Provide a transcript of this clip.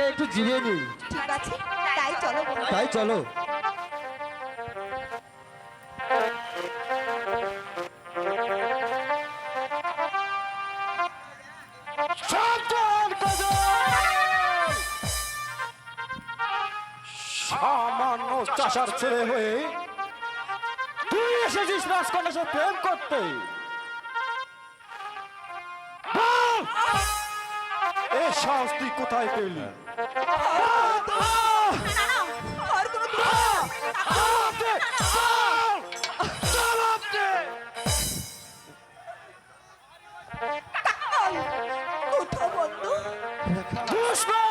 জায়গায় একটু জিরিয়ে নিই। ঠিক আছে তাই চলো। তাই চলো। সামান্য চাষার ছেলে হয়ে তুই এসেছিস রাজকন্যার সাথে প্রেম করতে। সাহস তুই কোথায় পেলি? দুশ্মন!